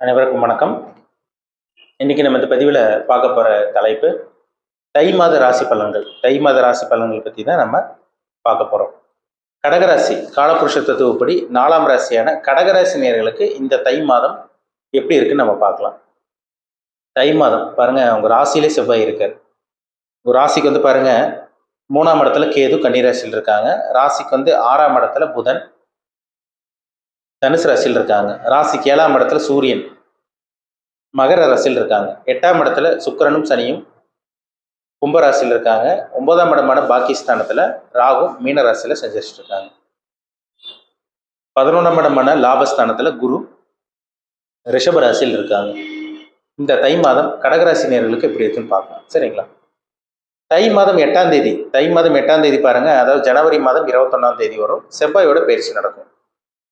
அனைவருக்கும் வணக்கம். இன்னைக்கு நம்ம இந்த பதிவில் பார்க்க போகிற தலைப்பு தை மாத ராசி பலன்கள். தை மாத ராசி பலன்கள் பற்றி தான் நம்ம பார்க்க போகிறோம் கடகராசி காலபுருஷ தத்துவப்படி நாலாம் ராசியான கடகராசி நேர்களுக்கு இந்த தை மாதம் எப்படி இருக்குன்னு நம்ம பார்க்கலாம். தை மாதம் பாருங்கள் உங்கள் ராசியிலே செவ்வாய் இருக்கார். உங்கள் ராசிக்கு வந்து பாருங்கள் மூணாம் இடத்துல கேது கன்னிராசியில் இருக்காங்க. ராசிக்கு வந்து ஆறாம் இடத்துல புதன் தனுசு ராசியில் இருக்காங்க. ராசிக்கு ஏழாம் இடத்துல சூரியன் மகர ராசியில் இருக்காங்க. எட்டாம் இடத்துல சுக்கரனும் சனியும் கும்பராசியில் இருக்காங்க. ஒன்பதாம் இடமான பாகிஸ்தானத்தில் ராகும் மீன ராசியில் செஞ்சிட்டு இருக்காங்க. பதினொன்றாம் இடமான லாபஸ்தானத்தில் குரு ரிஷப ராசியில் இருக்காங்க. இந்த தை மாதம் கடகராசி நேர்களுக்கு எப்படி இருக்குன்னு பார்க்கலாம். சரிங்களா? தை மாதம் எட்டாம் தேதி தை மாதம் எட்டாம் தேதி பாருங்க. அதாவது ஜனவரி மாதம் இருபத்தொன்னாம் தேதி வரும். செவ்வாயோட பயிற்சி நடக்கும்.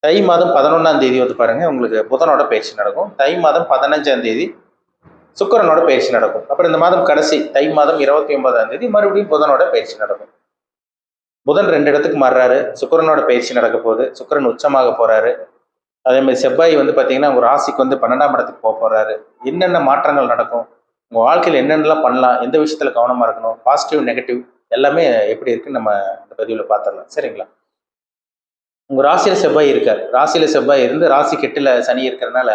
தை மாதம் பதினொன்றாம் தேதி வந்து பாருங்கள் உங்களுக்கு புதனோட பயிற்சி நடக்கும். தை மாதம் பதினஞ்சாம் தேதி சுக்கிரனோட பயிற்சி நடக்கும். அப்புறம் இந்த மாதம் கடைசி தை மாதம் இருபத்தி ஒன்பதாம் தேதி மறுபடியும் புதனோட பயிற்சி நடக்கும். புதன் ரெண்டு இடத்துக்கு மாறுறாரு. சுக்கரனோட பயிற்சி நடக்க போகுது. சுக்கிரன் உச்சமாக போகிறாரு அதே மாதிரி செவ்வாய் வந்து பார்த்தீங்கன்னா உங்கள் ராசிக்கு வந்து பன்னெண்டாம் இடத்துக்கு போக போகிறாரு என்னென்ன மாற்றங்கள் நடக்கும்? உங்கள் வாழ்க்கையில் என்னென்னலாம் பண்ணலாம்? எந்த விஷயத்தில் கவனமாக இருக்கணும்? பாசிட்டிவ் நெகட்டிவ் எல்லாமே எப்படி இருக்குன்னு நம்ம இந்த பதிவில் பார்த்துடலாம். சரிங்களா? உங்க ராசியில செவ்வாய் இருக்கார். ராசியில செவ்வாய் இருந்து ராசி கெட்டுல சனி இருக்கிறனால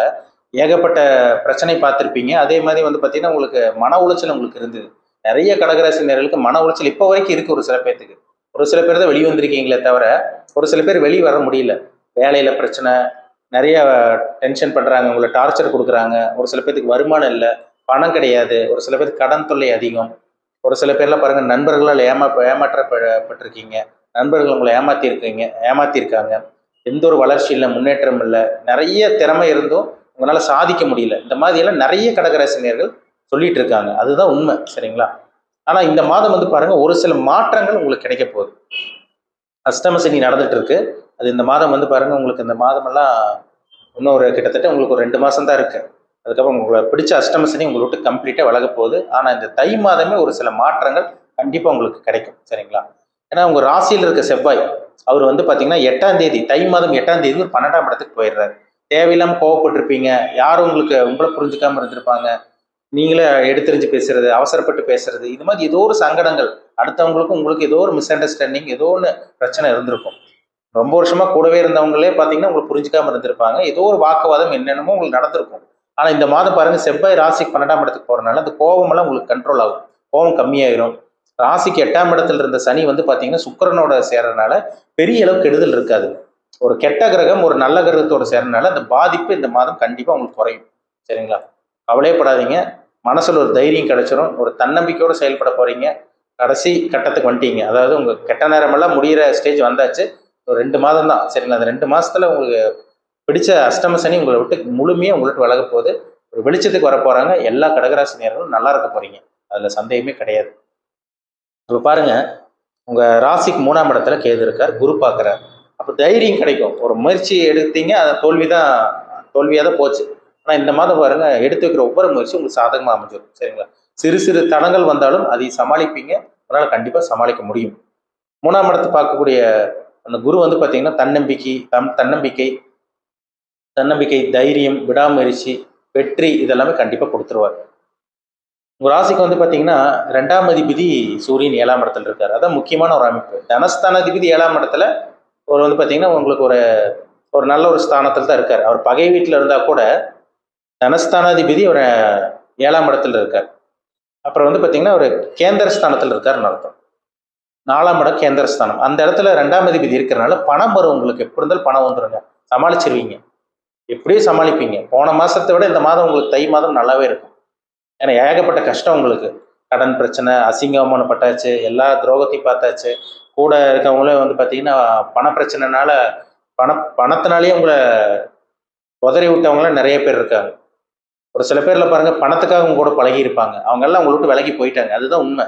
ஏகப்பட்ட பிரச்சனை பார்த்துருப்பீங்க. அதே மாதிரி வந்து பார்த்தீங்கன்னா உங்களுக்கு மன உளைச்சல் உங்களுக்கு இருந்தது. நிறைய கடகராசி நேர்களுக்கு மன உளைச்சல் இப்போ வரைக்கும் இருக்கு ஒரு சில பேர்த்துக்கு ஒரு சில பேர் தான் வெளியே வந்திருக்கீங்களே தவிர ஒரு சில பேர் வெளியே வர முடியல. வேலையில பிரச்சனை நிறைய டென்ஷன் பண்ணுறாங்க உங்களை டார்ச்சர் கொடுக்குறாங்க. ஒரு சில பேர்த்துக்கு வருமானம் இல்லை. பணம் கிடையாது. ஒரு சில பேருக்கு கடன் தொல்லை அதிகம். ஒரு சில பேர்லாம் பாருங்கள் நண்பர்களால் ஏமா ஏமாற்றப்பட்டிருக்கீங்க. நண்பர்கள் உங்களை ஏமாத்திருக்கீங்க ஏமாத்திருக்காங்க. எந்த ஒரு வளர்ச்சி இல்லை முன்னேற்றம் இல்லை. நிறைய திறமை இருந்தும் உங்களால் சாதிக்க முடியல. இந்த மாதிரியெல்லாம் நிறைய கடகராசினியர்கள் சொல்லிட்டு இருக்காங்க. அதுதான் உண்மை சரிங்களா? ஆனால் இந்த மாதம் வந்து பாருங்கள் ஒரு சில மாற்றங்கள் உங்களுக்கு கிடைக்க போகுது. அஷ்டம சனி நடந்துட்டு இருக்கு. அது இந்த மாதம் வந்து பாருங்கள் உங்களுக்கு இந்த மாதமெல்லாம் இன்னும் ஒரு கிட்டத்தட்ட உங்களுக்கு ஒரு ரெண்டு மாதம் தான் இருக்குது அதுக்கப்புறம் உங்களை பிடிச்ச அஷ்டம சனி உங்களை விட்டு கம்ப்ளீட்டாக விலக போகுது. ஆனால் இந்த தை மாதமே ஒரு சில மாற்றங்கள் கண்டிப்பாக உங்களுக்கு கிடைக்கும் சரிங்களா? ஏன்னா உங்க ராசியில் இருக்க செவ்வாய் அவர் வந்து பார்த்தீங்கன்னா எட்டாம் தேதி தை மாதம் எட்டாம் தேதி ஒரு பன்னெண்டாம் இடத்துக்கு போயிடுறாரு. தேவையில்லாமல் கோவப்பட்டிருப்பீங்க. யாரும் உங்களுக்கு உங்களை புரிஞ்சுக்காம இருந்திருப்பாங்க? நீங்களே எடுத்தறிஞ்சு பேசுறது அவசரப்பட்டு பேசுறது இது மாதிரி ஏதோ ஒரு சங்கடங்கள் அடுத்தவங்களுக்கும் உங்களுக்கு ஏதோ ஒரு மிஸ் அண்டர்ஸ்டாண்டிங் ஏதோ ஒன்று பிரச்சனை இருந்திருக்கும். ரொம்ப வருஷமா கூடவே இருந்தவங்களே பார்த்தீங்கன்னா உங்களுக்கு புரிஞ்சுக்காம இருந்திருப்பாங்க. ஏதோ ஒரு வாக்குவாதம் என்னென்னமோ உங்களுக்கு நடந்திருக்கும். ஆனால் இந்த மாதம் பாருங்க செவ்வாய் ராசிக்கு பன்னெண்டாம் இடத்துக்கு போறதுனால அந்த கோபமெல்லாம் உங்களுக்கு கண்ட்ரோல் ஆகும். கோபம் கம்மியாயிரும். ராசிக்கு எட்டாம் இடத்துல இருந்த சனி வந்து பார்த்தீங்கன்னா சுக்கிரனோட சேரனால பெரிய அளவு கெடுதல் இருக்காது. ஒரு கெட்ட கிரகம் ஒரு நல்ல கிரகத்தோட சேரனால அந்த பாதிப்பு இந்த மாதம் கண்டிப்பாக உங்களுக்கு குறையும். சரிங்களா? கவலையப்படாதீங்க. மனசில் ஒரு தைரியம் கிடைச்சிரும். ஒரு தன்னம்பிக்கையோட செயல்பட போறீங்க. கடைசி கட்டத்துக்கு வந்துட்டீங்க. அதாவது உங்கள் கெட்ட நேரமெல்லாம் முடியிற ஸ்டேஜ் வந்தாச்சு. ஒரு ரெண்டு மாதம் தான். சரிங்களா? அந்த ரெண்டு மாதத்தில் உங்களுக்கு பிடிச்ச அஷ்டம சனி உங்களை விட்டு முழுமையாக உங்கள்கிட்ட விட்டு விலக போகுது. ஒரு வெளிச்சத்துக்கு வர போகிறாங்க எல்லா கடகராசி நேரங்களும் நல்லா இருக்க போகிறீங்க அதில் சந்தேகமே கிடையாது. இப்போ பாருங்கள் உங்கள் ராசிக்கு மூணாம் இடத்துல கேது இருக்கார் குரு பார்க்குறார். அப்போ தைரியம் கிடைக்கும். ஒரு முயற்சி எடுத்தீங்க அது தோல்வி தான் தோல்வியாக தான் போச்சு. ஆனால் இந்த மாதம் பாருங்கள் எடுத்து வைக்கிற ஒவ்வொரு முயற்சி உங்களுக்கு சாதகமாக அமைஞ்சிடும் சரிங்களா? சிறு சிறு தடங்கள் வந்தாலும் அதை சமாளிப்பீங்க. உங்களால் கண்டிப்பாக சமாளிக்க முடியும். மூணாம் இடத்தை பார்க்கக்கூடிய அந்த குரு வந்து பார்த்தீங்கன்னா தன்னம்பிக்கை தம் தன்னம்பிக்கை தன்னம்பிக்கை தைரியம் விடாமுயற்சி வெற்றி இதெல்லாமே கண்டிப்பாக கொடுத்துருவார். உங்கள் ராசிக்கு வந்து பார்த்தீங்கன்னா ரெண்டாம் அதிபதி சூரியன் ஏழாம் இடத்துல இருக்கார். அதான் முக்கியமான ஒரு அமைப்பு. தனஸ்தானாதிபதி ஏழாம் இடத்துல ஒரு வந்து பார்த்தீங்கன்னா உங்களுக்கு ஒரு ஒரு நல்ல ஒரு ஸ்தானத்தில் தான் இருக்கார். அவர் பகை வீட்டில் இருந்தால் கூட தனஸ்தானாதிபதி ஒரு ஏழாம் இடத்துல இருக்கார். அப்புறம் வந்து பார்த்தீங்கன்னா ஒரு கேந்திர ஸ்தானத்தில் இருக்காருன்னு அர்த்தம். நாலாம் இடம் கேந்திர ஸ்தானம். அந்த இடத்துல ரெண்டாம் அதிபதி இருக்கிறனால பணம் வரும் உங்களுக்கு. எப்படி இருந்தாலும் பணம் வந்துருங்க. சமாளிச்சிருவீங்க. எப்படியும் சமாளிப்பீங்க. போன மாதத்தை விட இந்த மாதம் உங்களுக்கு தை மாதம் நல்லாவே இருக்கும். ஏன்னா ஏகப்பட்ட கஷ்டம் உங்களுக்கு. கடன் பிரச்சனை அசிங்கமானப்பட்டாச்சு எல்லா துரோகத்தையும் பார்த்தாச்சு. கூட இருக்கவங்களே வந்து பார்த்தீங்கன்னா பண பிரச்சனைனால பண பணத்தினாலேயே உங்களை உதறி விட்டவங்களாம் நிறைய பேர் இருக்காங்க. ஒரு சில பேரில் பாருங்கள் பணத்துக்காக உங்க கூட பழகி இருப்பாங்க. அவங்க எல்லாம் உங்களை விட்டு விலகி போயிட்டாங்க. அதுதான் உண்மை.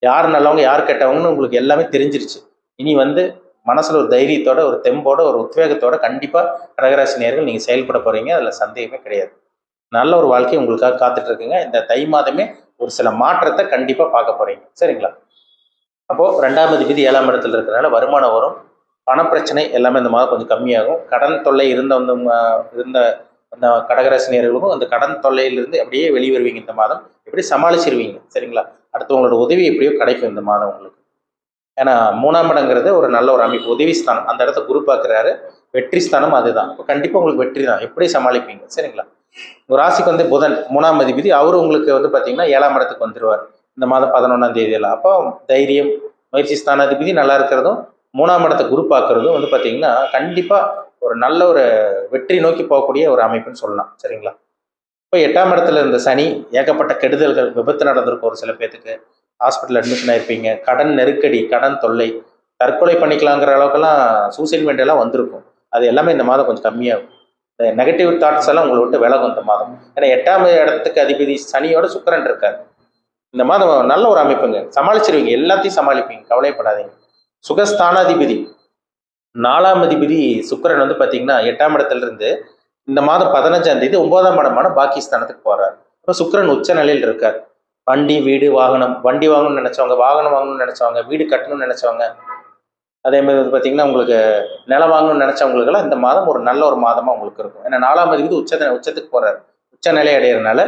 யார் நல்லவங்க யார் கெட்டவங்கன்னு உங்களுக்கு எல்லாமே தெரிஞ்சிருச்சு. இனி வந்து மனசில் ஒரு தைரியத்தோட ஒரு தெம்போட ஒரு உத்வேகத்தோட கண்டிப்பாக கடகராசி நேர்கள் நீங்கள் செயல்பட போகிறீங்க அதில் சந்தேகமே கிடையாது. நல்ல ஒரு வாழ்க்கை உங்களுக்காக காத்துட்டு இருக்குங்க இந்த தை மாதமே ஒரு சில மாற்றத்தை கண்டிப்பாக பார்க்க போறீங்க. சரிங்களா? அப்போது ரெண்டாவது விதி ஏழாம் இடத்துல இருக்கிறனால வருமானம் வரும். பணப்பிரச்சனை எல்லாமே இந்த மாதம் கொஞ்சம் கம்மியாகும். கடன் தொல்லை இருந்த வந்து இருந்த அந்த கடகராசினியர்களுக்கும் அந்த கடன் தொல்லையிலிருந்து அப்படியே வெளியே வருவீங்க இந்த மாதம். எப்படி சமாளிச்சிருவீங்க. சரிங்களா? அடுத்தவங்களோட உதவி எப்படியோ கிடைக்கும் இந்த மாதம் உங்களுக்கு. ஏன்னா மூணாம் இடங்கிறது ஒரு நல்ல ஒரு அமைப்பு. உதவி ஸ்தானம். அந்த இடத்த குரு பார்க்குறாரு. வெற்றி ஸ்தானம் அதுதான். இப்போ கண்டிப்பாக உங்களுக்கு வெற்றி தான். எப்படி சமாளிப்பீங்க? சரிங்களா? ராசிக்கு வந்து புதன் மூணாம் அதிபதி அவரு உங்களுக்கு வந்து பார்த்தீங்கன்னா ஏழாம் இடத்துக்கு வந்துருவார். இந்த மாதம் பதினொன்றாம் தேதியெல்லாம் அப்போ தைரியம் முயற்சி ஸ்தானாதிபதி நல்லா இருக்கிறதும் மூணாம் இடத்தை குரு பார்க்கறதும் வந்து பார்த்தீங்கன்னா கண்டிப்பாக ஒரு நல்ல ஒரு வெற்றி நோக்கி போகக்கூடிய ஒரு அமைப்புன்னு சொல்லலாம். சரிங்களா? இப்போ எட்டாம் இடத்துல இருந்த சனி ஏகப்பட்ட கெடுதல்கள் விபத்து நடந்திருக்கும் ஒரு சில பேர்த்துக்கு ஹாஸ்பிட்டல் அட்மிஷன் ஆயிருப்பீங்க. கடன் நெருக்கடி கடன் தொல்லை. தற்கொலை பண்ணிக்கலாங்கிற அளவுக்கெல்லாம் சூசைட் மைண்ட் எல்லாம் வந்திருக்கும். அது எல்லாமே இந்த மாதம் கொஞ்சம் கம்மியாகும். நெகட்டிவ் தாட்ஸ் எல்லாம் உங்களை விட்டு விலகும் இந்த மாதம். ஏன்னா எட்டாம் இடத்துக்கு அதிபதி சனியோட சுக்கரன் இருக்கார். இந்த மாதம் நல்ல ஒரு அமைப்புங்க. சமாளிச்சிருவீங்க. எல்லாத்தையும் சமாளிப்பீங்க. கவலைப்படாதீங்க. சுகஸ்தானாதிபதி. நாலாம் அதிபதி சுக்கரன் வந்து பார்த்தீங்கன்னா எட்டாம் இடத்துல இருந்து இந்த மாதம் பதினஞ்சாம் தேதி ஒன்பதாம் இடமான பாகிஸ்தானத்துக்கு போறாரு. இப்போ சுக்கரன் உச்ச நிலையில் இருக்கார். வண்டி வீடு வாகனம். வண்டி வாங்கணும்னு நினைச்சவங்க வாகனம் வாங்கணும்னு நினைச்சவங்க வீடு கட்டணும்னு நினைச்சவங்க அதே மாதிரி வந்து பார்த்தீங்கன்னா உங்களுக்கு நிலம் வாங்கணும்னு நினைச்சவங்களுக்கெல்லாம் இந்த மாதம் ஒரு நல்ல ஒரு மாதமாக உங்களுக்கு இருக்கும். ஏன்னா நாலாம் அதிபதி உச்ச உச்சத்துக்கு போகிறார் உச்ச நிலை அடையிறதுனால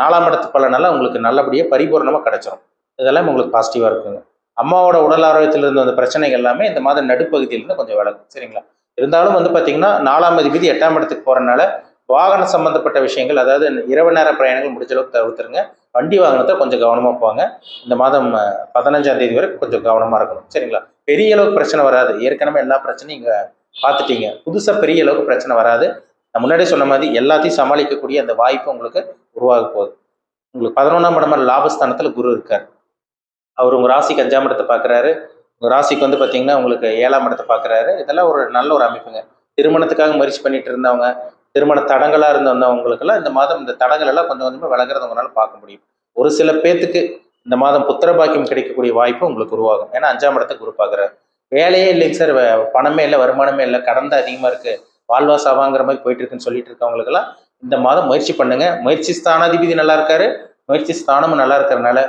நாலாம் இடத்து பலனால உங்களுக்கு நல்லபடியாக பரிபூர்ணமாக கிடைச்சிரும். இதெல்லாம் உங்களுக்கு பாசிட்டிவாக இருக்குங்க. அம்மாவோட உடல் ஆரோக்கியத்தில் இருந்த அந்த பிரச்சனைகள் எல்லாமே இந்த மாதம் நடுப்பகுதியிலிருந்து கொஞ்சம் விலகும். சரிங்களா? இருந்தாலும் வந்து பார்த்தீங்கன்னா நாலாம் அதிபதி எட்டாம் இடத்துக்கு போகிறனால வாகனம் சம்பந்தப்பட்ட விஷயங்கள் அதாவது இரவு நேர பிரயாணங்கள் முடிஞ்ச அளவுக்கு தவிர்த்துருங்க. வண்டி வாகனத்தை கொஞ்சம் கவனமாக போங்க. இந்த மாதம் பதினஞ்சாம் தேதி வரை கொஞ்சம் கவனமாக இருக்கணும். சரிங்களா? பெரிய அளவுக்கு பிரச்சனை வராது. ஏற்கனவே எல்லா பிரச்சனையும் இங்கே பார்த்துட்டீங்க. புதுசாக பெரிய அளவுக்கு பிரச்சனை வராது. நான் முன்னாடியே சொன்ன மாதிரி எல்லாத்தையும் சமாளிக்கக்கூடிய அந்த வாய்ப்பு உங்களுக்கு உருவாக போகுது. உங்களுக்கு பதினொன்றாம் இடமான லாபஸ்தானத்தில் குரு இருக்கார். அவர் உங்கள் ராசிக்கு அஞ்சாம் இடத்தை பார்க்குறாரு. உங்கள் ராசிக்கு வந்து பார்த்தீங்கன்னா உங்களுக்கு ஏழாம் இடத்தை பார்க்குறாரு. இதெல்லாம் ஒரு நல்ல ஒரு அமைப்புங்க. திருமணத்துக்காக முயற்சி பண்ணிட்டு இருந்தவங்க திருமண தடங்களாக இருந்தவங்களுக்கெல்லாம் இந்த மாதம் இந்த தடங்கள் எல்லாம் கொஞ்சம் கொஞ்சமாக விலகிறத உங்களால் பார்க்க முடியும். ஒரு சில பேர்த்துக்கு இந்த மாதம் புத்திர பாக்கியம் கிடைக்கக்கூடிய வாய்ப்பு உங்களுக்கு உருவாகும். ஏன்னா அஞ்சாம் இடத்தை குரு பார்க்குறாரு. வேலையே இல்லைங்க சார். பணமே இல்லை வருமானமே இல்லை. கடன் தான் அதிகமாக இருக்குது வாழ்வா சாவாங்கிற மாதிரி போயிட்டு இருக்குன்னு சொல்லிட்டு இருக்கவங்களுக்கெல்லாம் இந்த மாதம் முயற்சி பண்ணுங்க. முயற்சி ஸ்தானாதிபதி நல்லா இருக்காரு. முயற்சி ஸ்தானமும் நல்லா இருக்கிறனால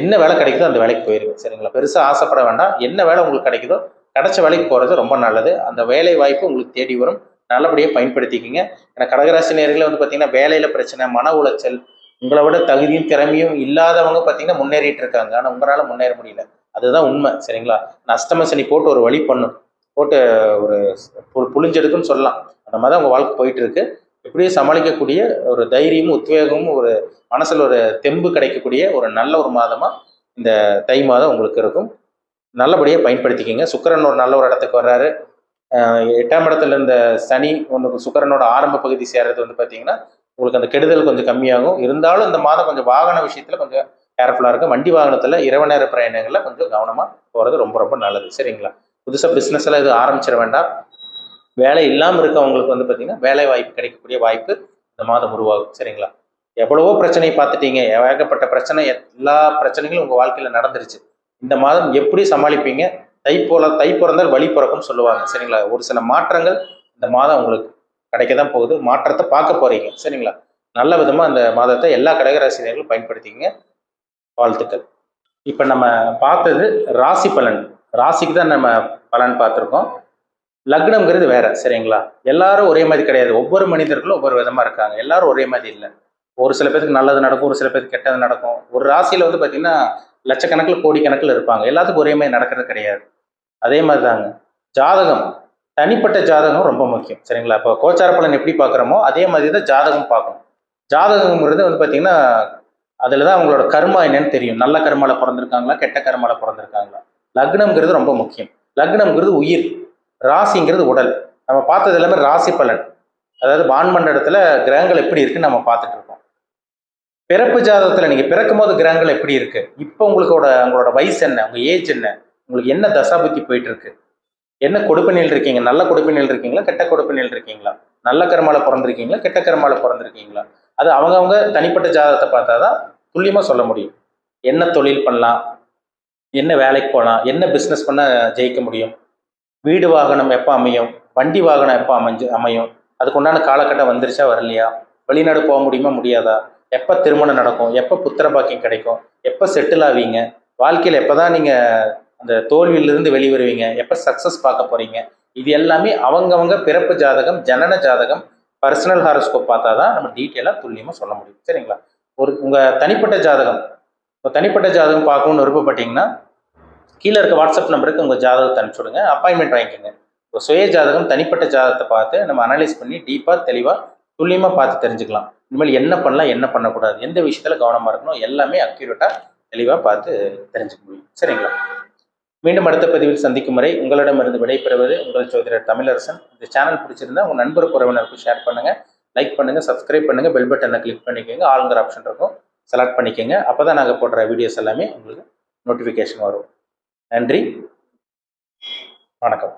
என்ன வேலை கிடைக்குதோ அந்த வேலைக்கு போயிருங்க. சரிங்களா பெருசாக ஆசைப்பட வேண்டாம். என்ன வேலை உங்களுக்கு கிடைக்குதோ கிடைச்ச வேலைக்கு போகிறது ரொம்ப நல்லது. அந்த வேலை வாய்ப்பு உங்களுக்கு தேடி வரும். நல்லபடியாக பயன்படுத்திக்கிங்க. ஏன்னா கடகராசி நேர்களை வந்து பார்த்தீங்கன்னா வேலையில் பிரச்சனை மன உளைச்சல் உங்களை விட தகுதியும் திறமையும் இல்லாதவங்க பார்த்தீங்கன்னா முன்னேறிட்டு இருக்காங்க ஆனால் உங்களால் முன்னேற முடியல. அதுதான் உண்மை சரிங்களா? அஷ்டம சனி போட்டு ஒரு வழி பண்ணும் போட்டு ஒரு பு- புளிஞ்செடுக்குன்னு சொல்லலாம். அந்த மாதிரி தான் உங்கள் வாழ்க்கை போயிட்டு இருக்கு இப்படியே சமாளிக்கக்கூடிய ஒரு தைரியமும் உத்வேகமும் ஒரு மனசில் ஒரு தெம்பு கிடைக்கக்கூடிய ஒரு நல்ல ஒரு மாதமாக இந்த தை மாதம் உங்களுக்கு இருக்கும். நல்லபடியாக பயன்படுத்திக்கிங்க. சுக்கரன் ஒரு நல்ல ஒரு இடத்துக்கு வர்றாரு. எட்டாம் இடத்துல இருந்த சனி ஒன்று சுக்கரனோட ஆரம்ப பகுதி சேர்றது வந்து பார்த்தீங்கன்னா உங்களுக்கு அந்த கெடுதல் கொஞ்சம் கம்மியாகும். இருந்தாலும் இந்த மாதம் கொஞ்சம் வாகன விஷயத்தில் கொஞ்சம் கேர்ஃபுல்லாக இருக்கும் வண்டி வாகனத்தில் இரவு நேர பிரயாணங்களில் கொஞ்சம் கவனமாக போகிறது ரொம்ப ரொம்ப நல்லது. சரிங்களா? புதுசாக பிஸ்னஸ் எல்லாம் எதுவும் ஆரம்பிச்சிட வேண்டாம். வேலை இல்லாமல் இருக்கவங்களுக்கு வந்து பார்த்தீங்கன்னா வேலை வாய்ப்பு கிடைக்கக்கூடிய வாய்ப்பு இந்த மாதம் உருவாகும். சரிங்களா? எவ்வளவோ பிரச்சனையை பார்த்துட்டீங்க. ஏகப்பட்ட பிரச்சனை எல்லா பிரச்சனைகளும் உங்கள் வாழ்க்கையில் நடந்துருச்சு. இந்த மாதம் எப்படி சமாளிப்பீங்க? தை போல தை பிறந்தால் வழி பிறக்கும் சொல்லுவாங்க. சரிங்களா? ஒரு சில மாற்றங்கள் இந்த மாதம் உங்களுக்கு கிடைக்க தான் போகுது. மாற்றத்தை பார்க்க போறீங்க. சரிங்களா? நல்ல விதமாக அந்த மாதத்தை எல்லா கடகராசினியர்களும் பயன்படுத்திக்கங்க. வாழ்த்துக்கள். இப்போ நம்ம பார்த்தது ராசி பலன். ராசிக்கு தான் நம்ம பலன் பார்த்துருக்கோம். லக்னம்ங்கிறது வேற சரிங்களா? எல்லாரும் ஒரே மாதிரி கிடையாது. ஒவ்வொரு மனிதர்களும் ஒவ்வொரு விதமா இருக்காங்க. எல்லாரும் ஒரே மாதிரி இல்லை. ஒரு சில பேருக்கு நல்லது நடக்கும் ஒரு சில பேருக்கு கெட்டது நடக்கும். ஒரு ராசியில வந்து பார்த்தீங்கன்னா லட்சக்கணக்கில் கோடிக்கணக்கில் இருப்பாங்க. எல்லாத்துக்கும் ஒரே மாதிரி நடக்கிறது கிடையாது. அதே மாதிரி தாங்க ஜாதகம். தனிப்பட்ட ஜாதகம் ரொம்ப முக்கியம் சரிங்களா? இப்போ கோச்சார பலன் எப்படி பார்க்குறோமோ அதே மாதிரி தான் ஜாதகம் பார்க்கணும். ஜாதகங்கிறது வந்து பார்த்தீங்கன்னா அதில் தான் அவங்களோட கர்மா என்னன்னு தெரியும். நல்ல கர்மால பிறந்திருக்காங்களா கெட்ட கர்மால பிறந்திருக்காங்களா? லக்னம்ங்கிறது ரொம்ப முக்கியம். லக்னம்ங்கிறது உயிர் ராசிங்கிறது உடல். நம்ம பார்த்தது எல்லாமே ராசி பலன். அதாவது வான்மண்டலத்தில் கிரகங்கள் எப்படி இருக்குன்னு நம்ம பார்த்துட்டு இருக்கோம். பிறப்பு ஜாதகத்தில் நீங்கள் பிறக்கும் போது கிரகங்கள் எப்படி இருக்கு? இப்போ உங்களுக்கோட உங்களோட வயசு என்ன? உங்கள் ஏஜ் என்ன? உங்களுக்கு என்ன தசாபுத்தி போயிட்டு இருக்கு? என்ன கொடுப்பினில் இருக்கீங்க? நல்ல கொடுப்பினில் இருக்கீங்களா? கெட்ட கொடுப்பினில் இருக்கீங்களா? நல்ல கர்மால பிறந்திருக்கீங்களா? கெட்ட கர்மால பிறந்திருக்கீங்களா? அது அவங்கவுங்க தனிப்பட்ட ஜாதகத்தை பார்த்தா தான் துல்லியமா சொல்ல முடியும். என்ன தொழில் பண்ணலாம்? என்ன வேலைக்கு போகலாம்? என்ன பிஸ்னஸ் பண்ண ஜெயிக்க முடியும்? வீடு வாகனம் எப்போ அமையும்? வண்டி வாகனம் எப்போ அமைஞ்சு அமையும்? அதுக்கு உண்டான காலகட்டம் வந்துருச்சா வரலையா? வெளிநாடு போக முடியுமா முடியாதா? எப்போ திருமணம் நடக்கும்? எப்போ புத்திர பாக்கியம் கிடைக்கும்? எப்போ செட்டில் ஆவீங்க? வாழ்க்கையில் எப்போ தான் நீங்கள் அந்த தோல்வியிலிருந்து வெளிவருவீங்க. எப்போ சக்ஸஸ் பார்க்க போகிறீங்க இது எல்லாமே அவங்கவங்க பிறப்பு ஜாதகம் ஜனன ஜாதகம் பர்சனல் ஹாரோஸ்கோப் பார்த்தா தான் நம்ம டீட்டெயிலாக துல்லியமாக சொல்ல முடியும். சரிங்களா? ஒரு உங்கள் தனிப்பட்ட ஜாதகம். உங்கள் தனிப்பட்ட ஜாதகம் பார்க்கணும்னு விருப்பப்பட்டீங்கன்னா கீழே இருக்க வாட்ஸ்அப் நம்பருக்கு உங்கள் ஜாதகத்தை அனுப்பிச்சி விடுங்க அப்பாயின்மெண்ட் வாங்கிக்கோங்க. இப்போ சுய ஜாதகம் தனிப்பட்ட ஜாதகத்தை பார்த்து நம்ம அனலைஸ் பண்ணி டீப்பாக தெளிவாக துல்லியமாக பார்த்து தெரிஞ்சுக்கலாம். இனிமேல் என்ன பண்ணலாம் என்ன பண்ணக்கூடாது எந்த விஷயத்தில் கவனமாக இருக்கணும் எல்லாமே அக்யூரேட்டாக தெளிவாக பார்த்து தெரிஞ்சுக்க முடியும். சரிங்களா? மீண்டும் அடுத்த பதிவில் சந்திக்கும் வரை உங்களிடமிருந்து விடைபெறுவது உங்கள் சோதரர் தமிழரசன். இந்த சேனல் பிடிச்சிருந்தா உங்கள் நண்பர் உறவினருக்கு ஷேர் பண்ணுங்கள் லைக் பண்ணுங்கள் சப்ஸ்கிரைப் பண்ணுங்கள் பெல் பட்டனை கிளிக் பண்ணிக்கோங்க ஆளுங்கிற ஆப்ஷன் இருக்கும். செலக்ட் பண்ணிக்கோங்க. அப்போ தான் நாங்கள் போடுற வீடியோஸ் எல்லாமே உங்களுக்கு நோட்டிஃபிகேஷன் வரும். நன்றி. வணக்கம்.